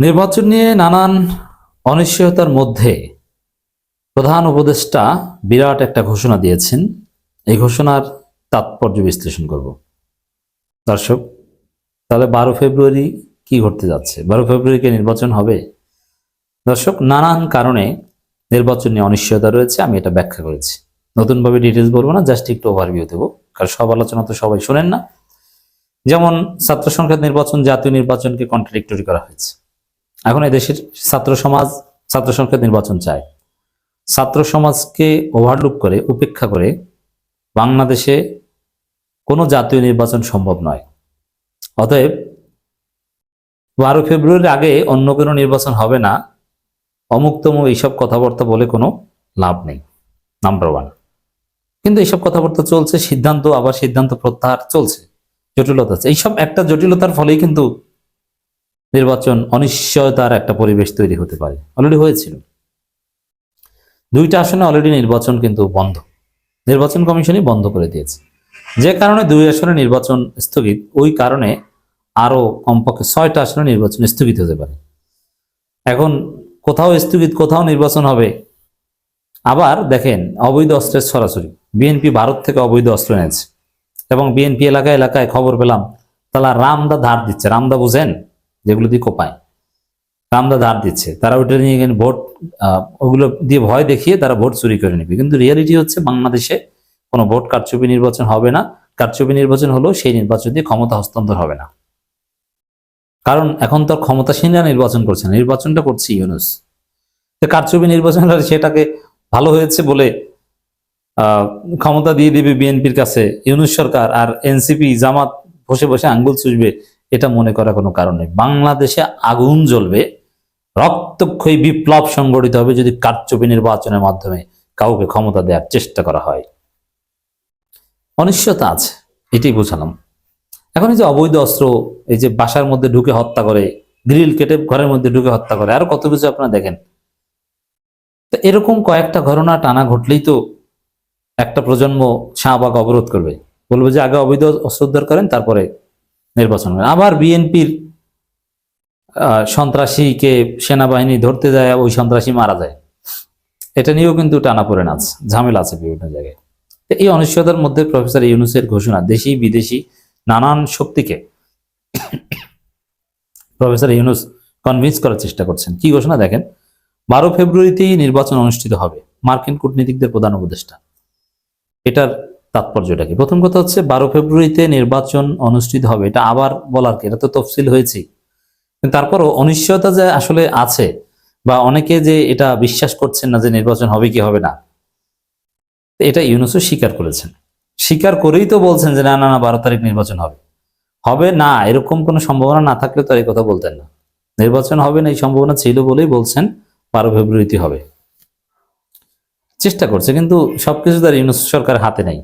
নির্বাচন নিয়ে নানান অনিশ্চয়তার মধ্যে প্রধান উপদেষ্টা বিরাট একটা ঘোষণা দিয়েছেন। এই ঘোষণার তাৎপর্য বিশ্লেষণ করব। দর্শক, তাহলে বারো ফেব্রুয়ারি কি ঘটতে যাচ্ছে? বারো ফেব্রুয়ারিকে নির্বাচন হবে? দর্শক, নানান কারণে নির্বাচন নিয়ে অনিশ্চয়তা রয়েছে, আমি এটা ব্যাখ্যা করেছি। নতুনভাবে ডিটেলস বলব না জাস্ট একটু ওভারভিউ দেবো। কারণ সব আলোচনা তো সবাই শোনেন না। যেমন ছাত্র সংসদ নির্বাচন, জাতীয় নির্বাচনকে কন্ট্রাডিক্টরি করা হয়েছে। এখন দেশের ছাত্র সমাজ, ছাত্র সংসদ নির্বাচন চায়। ছাত্র সমাজকে ওভারলুক করে, উপেক্ষা করে বাংলাদেশে কোনো জাতীয় নির্বাচন সম্ভব নয়। অতএব বারো ফেব্রুয়ারির আগে অন্য কোনো নির্বাচন হবে না। অমুক্তম এইসব কথাবার্তা বলে কোনো লাভ নেই নাম্বার ওয়ান কিন্তু এইসব কথাবার্তা চলছে, সিদ্ধান্ত আবার সিদ্ধান্ত প্রত্যাহার চলছে, জটিলতা আছে। এইসব একটা জটিলতার ফলেই কিন্তু নির্বাচন অনিশ্চয়তার একটা পরিবেশ তৈরি হতে পারে। অলরেডি হয়েছিল। দুইটা আসনে অলরেডি নির্বাচন কিন্তু বন্ধ। নির্বাচন কমিশনই বন্ধ করে দিয়েছে। যে কারণে দুই আসনে নির্বাচন স্থগিত, ওই কারণে আরও কমপক্ষে ছয়টা আসনে নির্বাচন স্থগিত হতে পারে। এখন কোথাও স্থগিত, কোথাও নির্বাচন হবে। আবার দেখেন, অবৈধ অস্ত্রের সরাসরি। বিএনপি ভারত থেকে অবৈধ অস্ত্র এনেছে। এবং বিএনপি এলাকায় এলাকায় খবর পেলাম, তারা রামদা ধার দিচ্ছে। রামদা বুঝেন? যেগুলো দিয়ে কোপায়। রামদা ধার দিচ্ছে। তারা ওইটা নিয়ে ভোট ওগুলো দিয়ে ভয় দেখিয়ে তারা ভোট চুরি করে নেবে। কিন্তু রিয়ালিটি হচ্ছে বাংলাদেশে কোনো ভোট কারচুপি নির্বাচন হবে না। কারচুপি নির্বাচন হলেও সেই নির্বাচন দিয়ে ক্ষমতা হস্তান্তর হবে না। কারণ এখন তো ক্ষমতাসীনরা নির্বাচন করছে না। নির্বাচনটা করছে ইউনুস। তো কারচুপি নির্বাচন হলে সেটাকে ভালো হয়েছে বলে ক্ষমতা দিয়ে দিবে বিএনপির কাছে। ইউনুস সরকার আর এনসিপি জামাত বসে বসে আঙ্গুল চুষবে এটা মনে করার কোনো কারণ নেই। বাংলাদেশে আগুন জ্বলবে, রক্তক্ষয়ী বিপ্লব সংগঠিত হবে যদি কারচুপি নির্বাচনের মাধ্যমে কাউকে ক্ষমতা দেওয়ার চেষ্টা করা হয়। অনিশ্চয়তা আছে, এটাই বোঝালাম। এখন এই যে অবৈধ অস্ত্র, এই যে বাসার মধ্যে ঢুকে হত্যা করে, গ্রিল কেটে ঘরের মধ্যে ঢুকে হত্যা করে, আরও কত কিছু আপনারা দেখেন। তো এরকম কয়েকটা ঘটনা টানা ঘটলেই তো একটা প্রজন্ম শাহবাগ অবরোধ করবে। বলব যে আগে অবৈধ অস্ত্র উদ্ধার করেন, তারপরে নির্বাচন করেন আবার বিএনপির সন্ত্রাসীকে সেনাবাহিনী ধরতে যায়, ওই সন্ত্রাসী মারা যায়। এটা নিয়েও কিন্তু টানা পড়ে আছে ঝামেলা আছে বিভিন্ন জায়গায়। এই অনিশ্চয়তার মধ্যে প্রফেসর ইউনুসের ঘোষণা, দেশি বিদেশি নানান শক্তিকে প্রফেসর ইউনুস কনভিন্স করার চেষ্টা করছেন। কি ঘোষণা দেখেন? বারো ফেব্রুয়ারিতেই নির্বাচন অনুষ্ঠিত হবে, মার্কিন কূটনীতিকদের প্রধান উপদেষ্টা। এটার তাৎপর্যটা কি প্রথম কথা হচ্ছে, বারো ফেব্রুয়ারিতে নির্বাচন অনুষ্ঠিত হবে, এটা আবার বলার কি? এটা তো তফসিল কিন্তু তারপরও অনিশ্চয়তা যে আসলে আছে, বা অনেকে যে এটা বিশ্বাস করছেন না যে নির্বাচন হবে কি হবে না, এটা ইউনুসও স্বীকার করেছেন। স্বীকার করেই তো বলছেন যে, না না না, বারো তারিখ নির্বাচন হবে। হবে না, এরকম কোনো সম্ভাবনা না থাকলে তো এই কথা বলতেন না। নির্বাচন হবে না, এই সম্ভাবনা ছিল বলেই বলছেন, বারো ফেব্রুয়ারিতে হবে। চেষ্টা করছে, কিন্তু সবকিছু তার ইউনুস সরকার হাতে নেই।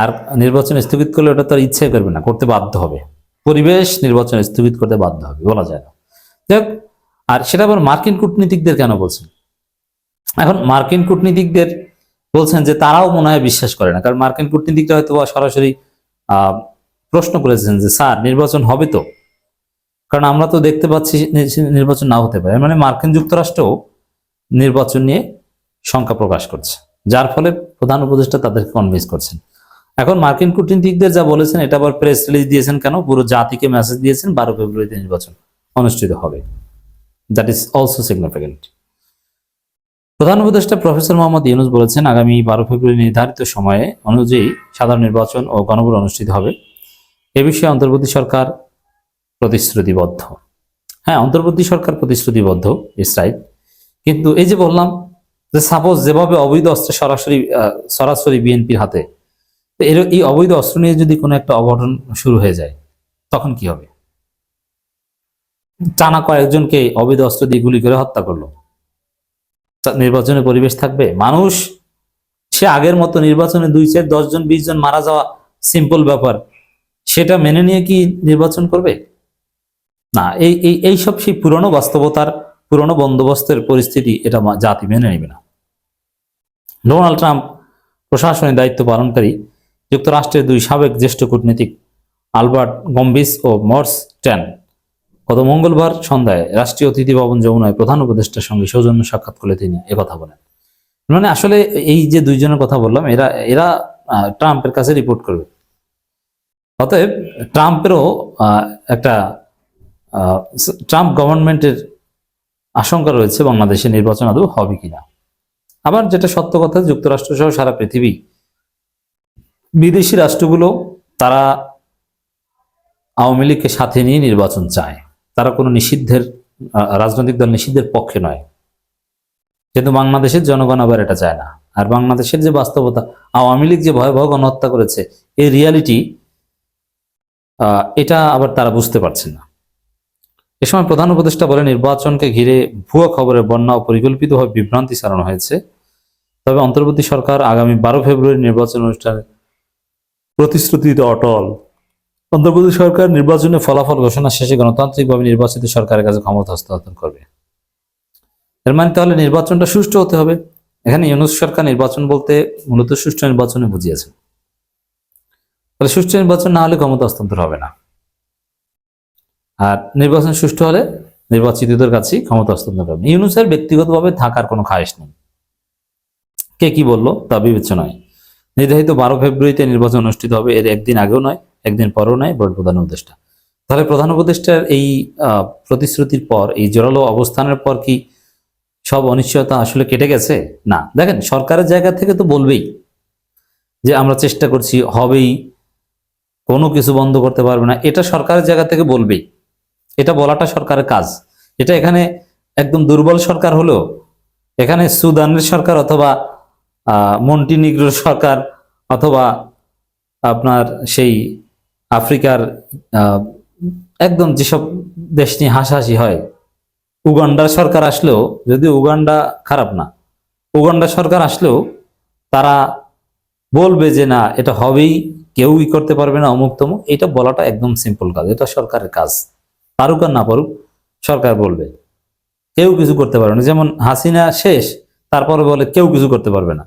আর নির্বাচন স্থগিত করলে ওটা তো আর ইচ্ছে করবে না, করতে বাধ্য হবে। পরিবেশ নির্বাচন স্থগিত করতে বাধ্য হবে, বলা যায় না। যাক আর সেটা আবার মার্কিন কূটনীতিকদের কেন বলছেন? এখন মার্কিন কূটনীতিকদের বলছেন যে তারাও মনে হয় বিশ্বাস করে না, কারণ মার্কিন কূটনীতিকরা হয়তো সরাসরি প্রশ্ন করেছেন যে, স্যার, নির্বাচন হবে তো? কারণ আমরা তো দেখতে পাচ্ছি নির্বাচন না হতে পারে। মানে মার্কিন যুক্তরাষ্ট্রও নির্বাচন নিয়ে শঙ্কা প্রকাশ করছে, যার ফলে প্রধান উপদেষ্টা তাদেরকে কনভিন্স করছেন। এখন মার্কিন কূটনীতিকদের যা বলেছেন, এটা আবার প্রেস রিলিজ দিয়েছেন কেন? পুরো জাতিকে মেসেজ দিয়েছেন বারো ফেব্রুয়ারিতে নির্বাচন অনুষ্ঠিত হবে। দ্যাট ইজ অলসো সিগনিফিকেন্ট প্রধান উপদেষ্টা প্রফেসর মোহাম্মদ ইউনুস বলেছেন, আগামী বারো ফেব্রুয়ারি নির্ধারিত সময়ে অনুযায়ী সাধারণ নির্বাচন ও গণভোট অনুষ্ঠিত হবে। এ বিষয়ে অন্তর্বর্তী সরকার প্রতিশ্রুতিবদ্ধ। হ্যাঁ অন্তর্বর্তী সরকার প্রতিশ্রুতিবদ্ধ ইস রাইট কিন্তু এই যে বললাম যে সাপোজ যেভাবে অবৈধ অস্ত্র সরাসরি সরাসরি বিএনপির হাতে তো এর এই অবৈধ অস্ত্র নিয়ে যদি কোনো একটা অঘটন শুরু হয়ে যায়, তখন কি হবে? টানা কয়েকজনকে অবৈধ অস্ত্র দিয়ে গুলি করে হত্যা করল। নির্বাচনের পরিবেশ থাকবে? মানুষ, সে আগের মতো নির্বাচনে দুই চার, দশ জন, বিশ জন মারা যাওয়া সিম্পল ব্যাপার, সেটা মেনে নিয়ে কি নির্বাচন করবে? না, এই এই এইসব সেই পুরনো বাস্তবতার, পুরনো বন্দোবস্তের পরিস্থিতি এটা জাতি মেনে নেবে না। ডোনাল্ড ট্রাম্প প্রশাসনের দায়িত্ব পালনকারী যুক্তরাষ্ট্রের দুই সাবেক জ্যেষ্ঠ কূটনীতিক আলবার্ট গম্বিস ও মর্স ট্যান গত মঙ্গলবার সন্ধ্যায় রাষ্ট্রীয় অতিথি ভবন যমুনায় প্রধান উপদেষ্টার সঙ্গে সৌজন্য সাক্ষাৎ করলে তিনি কথা বলেন। মানে আসলে এই যে দুইজনের কথা বললাম, এরা এরা ট্রাম্পের কাছে রিপোর্ট করবে। অতএব ট্রাম্পেরও একটা ট্রাম্প গভর্নমেন্টের আশঙ্কা রয়েছে বাংলাদেশে নির্বাচন আদৌ হবে কিনা। আবার যেটা সত্য কথা যুক্তরাষ্ট্র সহ সারা পৃথিবী বিদেশি রাষ্ট্রগুলো তারা আওয়ামী লীগকে সাথে নিয়ে নির্বাচন চায়। তারা কোনো নিষিদ্ধের রাজনৈতিক দল নিষিদ্ধের পক্ষে নয়। কিন্তু বাংলাদেশের জনগণ আবার এটা চায় না। আর বাংলাদেশের যে বাস্তবতা, আওয়ামী লীগ যে ভয়াবহ গণহত্যা করেছে, এই রিয়ালিটি এটা আবার তারা বুঝতে পারছে না। এ সময় প্রধান উপদেষ্টা বলে নির্বাচনকে ঘিরে ভুয়া খবরের বন্যা ও পরিকল্পিতভাবে বিভ্রান্তি চালানো হয়েছে। তবে অন্তর্বর্তী সরকার আগামী বারো ফেব্রুয়ারি নির্বাচন অনুষ্ঠানে প্রতিশ্রুতিতে অটল। অন্ধ্রপ্রদেশ সরকার নির্বাচনের ফলাফল ঘোষণা শেষে গণতান্ত্রিকভাবে নির্বাচিত সরকারের কাছে ক্ষমতা হস্তান্তর করবে। এর মানে তাহলে নির্বাচনটা সুষ্ঠু হতে হবে। এখানে ইউনুস সরকার নির্বাচন বলতে মূলত সুষ্ঠু নির্বাচনে বুঝিয়েছেন। তাহলে সুষ্ঠু নির্বাচন না হলে ক্ষমতা হস্তান্তর হবে না। আর নির্বাচন সুষ্ঠু হলে নির্বাচিতদের কাছেই ক্ষমতা হস্তান্তর হবে। ইউনুসের ব্যক্তিগতভাবে থাকার কোনো খায়েশ নেই। কে কি বলল তা বিবেচ্য নয়। নির্ধারিত বারো ফেব্রুয়ারিতে নির্বাচন অনুষ্ঠিত হবে, এর একদিন আগেও নয়, একদিন পরেও নয় বোর্ড প্রধান উপদেষ্টা। তাহলে প্রধান উপদেষ্টার এই প্রতিশ্রুতির পর, এই জোরালো অবস্থানের পর কি সব অনিশ্চয়তা আসলে কেটে গেছে? না। দেখেন, সরকারের জায়গা থেকে তো বলবেই যে আমরা চেষ্টা করছি, হবেই, কোনো কিছু বন্ধ করতে পারবে না। এটা সরকারের জায়গা থেকে বলবেই। এটা বলাটা সরকারের কাজ। এটা এখানে একদম দুর্বল সরকার হলেও, এখানে সুদানের সরকার অথবা আহ, মন্টিনিগ্রোর সরকার অথবা আপনার সেই আফ্রিকার একদম যেসব দেশ নিয়ে হাসাহাসি হয় উগান্ডার সরকার আসলেও যদি উগান্ডা খারাপ না উগান্ডা সরকার আসলেও তারা বলবে যে না এটা হবেই কেউই করতে পারবে না অমুক তমুক এটা বলাটা একদম সিম্পল কাজ এটা সরকারের কাজ পারুক আর না পারুক সরকার বলবে। কেউ কিছু করতে পারবে না যেমন হাসিনা শেষ তারপরে বলে কেউ কিছু করতে পারবে না।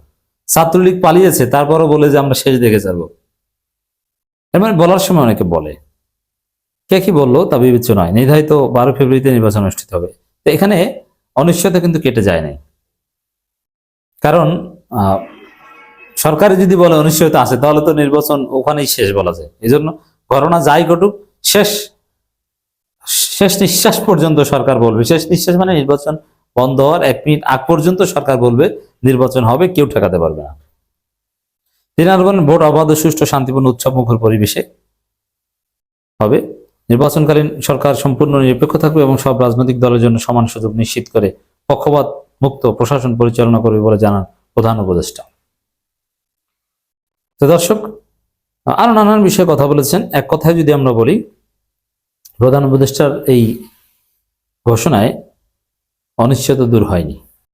ছাত্রলীগ পালিয়েছে, তারপরও বলে যে আমরা শেষ দেখে যাব। এর মানে বলার সময় অনেকে বলে। কে কি বলল তা বিবেচ্য নয়। নির্ধারিত বারো ফেব্রুয়ারিতে নির্বাচন অনুষ্ঠিত হবে। তো এখানে অনিশ্চয়তা কিন্তু কেটে যায় নাই। কারণ সরকারে যদি বলে অনিশ্চয়তা আছে, তাহলে তো নির্বাচন ওখানেই শেষ বলা যায়। এই জন্য ঘটনা যাই ঘটুক, শেষ শেষ নিঃশ্বাস পর্যন্ত সরকার বলবে। শেষ নিঃশ্বাস মানে নির্বাচন বন্ধ হওয়ার এক মিনিট আগ পর্যন্ত সরকার বলবে নির্বাচন হবে, কেউ ঠেকাতে পারবে না। তিনি আরও বলেন, ভোট অবাধ সুষ্ঠু শান্তিপূর্ণ উৎসব মুখর পরিবেশে হবে। নির্বাচনকালীন সরকার সম্পূর্ণ নিরপেক্ষ থাকবে এবং সব রাজনৈতিক দলের জন্য সমান সুযোগ নিশ্চিত করে পক্ষপাত মুক্ত প্রশাসন পরিচালনা করবে বলে জানান প্রধান উপদেষ্টা। তো দর্শক, আরও নানান বিষয়ে কথা বলেছেন। এক কথায় যদি আমরা বলি, প্রধান উপদেষ্টার এই ঘোষণায় অনিশ্চয়তা দূর হয়নি।